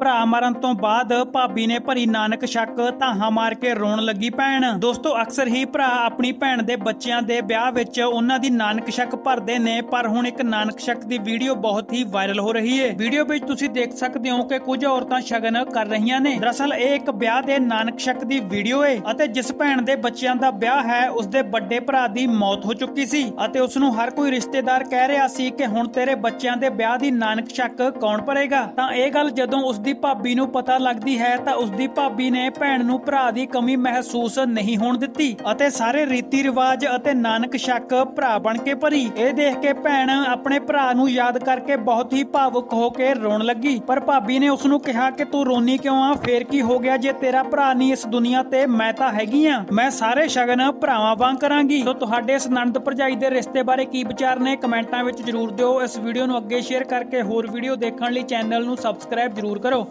ਭਰਾ ਮਰਨ ਤੋਂ ਬਾਅਦ ਭਾਬੀ ਨੇ ਭਰੀ ਨਾਨਕ ਸ਼ੱਕ ਧਾਹਾਂ ਮਾਰ ਕੇ ਰੋਣ ਲੱਗੀ ਭੈਣ। ਦੋਸਤੋ, ਅਕਸਰ ਹੀ ਭਰਾ ਆਪਣੀ ਭੈਣ ਦੇ ਬੱਚਿਆਂ ਦੇ ਵਿਆਹ ਵਿੱਚ ਉਹਨਾਂ ਦੀ ਨਾਨਕ ਸ਼ੱਕ ਭਰਦੇ ਨੇ, ਪਰ ਹੁਣ ਇੱਕ ਨਾਨਕ ਸ਼ੱਕ ਦੀ ਵੀਡੀਓ ਬਹੁਤ ਹੀ ਵਾਇਰਲ ਹੋ ਰਹੀ ਹੈ ਵੀਡੀਓ ਵਿੱਚ ਤੁਸੀਂ ਦੇਖ ਸਕਦੇ ਹੋ ਕਿ ਕੁਝ ਔਰਤਾਂ ਸ਼ਗਨ ਕਰ ਰਹੀਆਂ ਨੇ। ਦਰਅਸਲ, ਇਹ ਇੱਕ ਵਿਆਹ ਦੇ ਨਾਨਕ ਸ਼ੱਕ ਦੀ ਵੀਡੀਓ ਹੈ ਅਤੇ ਜਿਸ ਭੈਣ ਦੇ ਬੱਚਿਆਂ ਦਾ ਵਿਆਹ ਹੈ ਉਸ ਦੇ ਵੱਡੇ ਭਰਾ ਦੀ ਮੌਤ ਹੋ ਚੁੱਕੀ ਸੀ ਅਤੇ ਉਸ ਨੂੰ ਹਰ ਕੋਈ ਰਿਸ਼ਤੇਦਾਰ ਕਹਿ ਰਿਹਾ ਸੀ ਕਿ ਹੁਣ ਤੇਰੇ ਬੱਚਿਆਂ ਦੇ ਵਿਆਹ ਦੀ ਨਾਨਕ ਸ਼ੱਕ ਕੌਣ ਭਰੇਗਾ। ਤਾਂ ਇਹ ਗੱਲ ਜਦੋਂ ਉਸ ਦੀ ਭਾਬੀ ਨੂੰ ਪਤਾ ਲੱਗਦੀ ਹੈ ਤਾਂ ਉਸ ਦੀ ਭਾਬੀ ਨੇ ਭੈਣ ਨੂੰ ਭਰਾ ਦੀ ਕਮੀ ਮਹਿਸੂਸ ਨਹੀਂ ਹੋਣ ਦਿੱਤੀ ਅਤੇ ਸਾਰੇ ਰੀਤੀ ਰਿਵਾਜ ਅਤੇ ਨਾਨਕ ਸ਼ੱਕ ਭਰਾ ਬਣ ਕੇ ਭਰੀ। ਇਹ ਦੇਖ ਕੇ ਭੈਣ ਆਪਣੇ ਭਰਾ ਨੂੰ ਯਾਦ ਕਰਕੇ ਬਹੁਤ ਹੀ ਭਾਵੁਕ ਹੋ ਕੇ ਰੋਣ ਲੱਗੀ। ਪਰ ਭਾਬੀ ਨੇ ਉਸ ਨੂੰ ਕਿਹਾ ਕਿ ਤੂੰ ਰੋਨੀ ਕਿਉਂ ਆ? ਫੇਰ ਕੀ ਹੋ ਗਿਆ? ਜੇ ਤੇਰਾ ਭਰਾ ਨਹੀਂ ਇਸ ਦੁਨੀਆ ਤੇ, ਮੈਂ ਤਾਂ ਹੈਗੀ ਆ। ਮੈਂ ਸਾਰੇ ਸ਼ਗਨ ਭਰਾਵਾਂ ਵਾਂਗ ਕਰਾਂਗੀ। ਸੋ ਤੁਹਾਡੇ ਇਸ ਨੰਦ ਭਰਜਾਈ ਦੇ ਰਿਸ਼ਤੇ ਬਾਰੇ ਕੀ ਵਿਚਾਰ ਨੇ, ਕਮੈਂਟਾਂ ਵਿੱਚ ਜਰੂਰ ਦਿਓ। ਇਸ ਵੀਡੀਓ ਨੂੰ ਅੱਗੇ ਸ਼ੇਅਰ ਕਰਕੇ ਹੋਰ ਵੀਡੀਓ ਦੇਖਣ ਲਈ ਚੈਨਲ ਨੂੰ ਸਬਸਕ੍ਰਾਈਬ ਜਰੂਰ ਕਰੋ।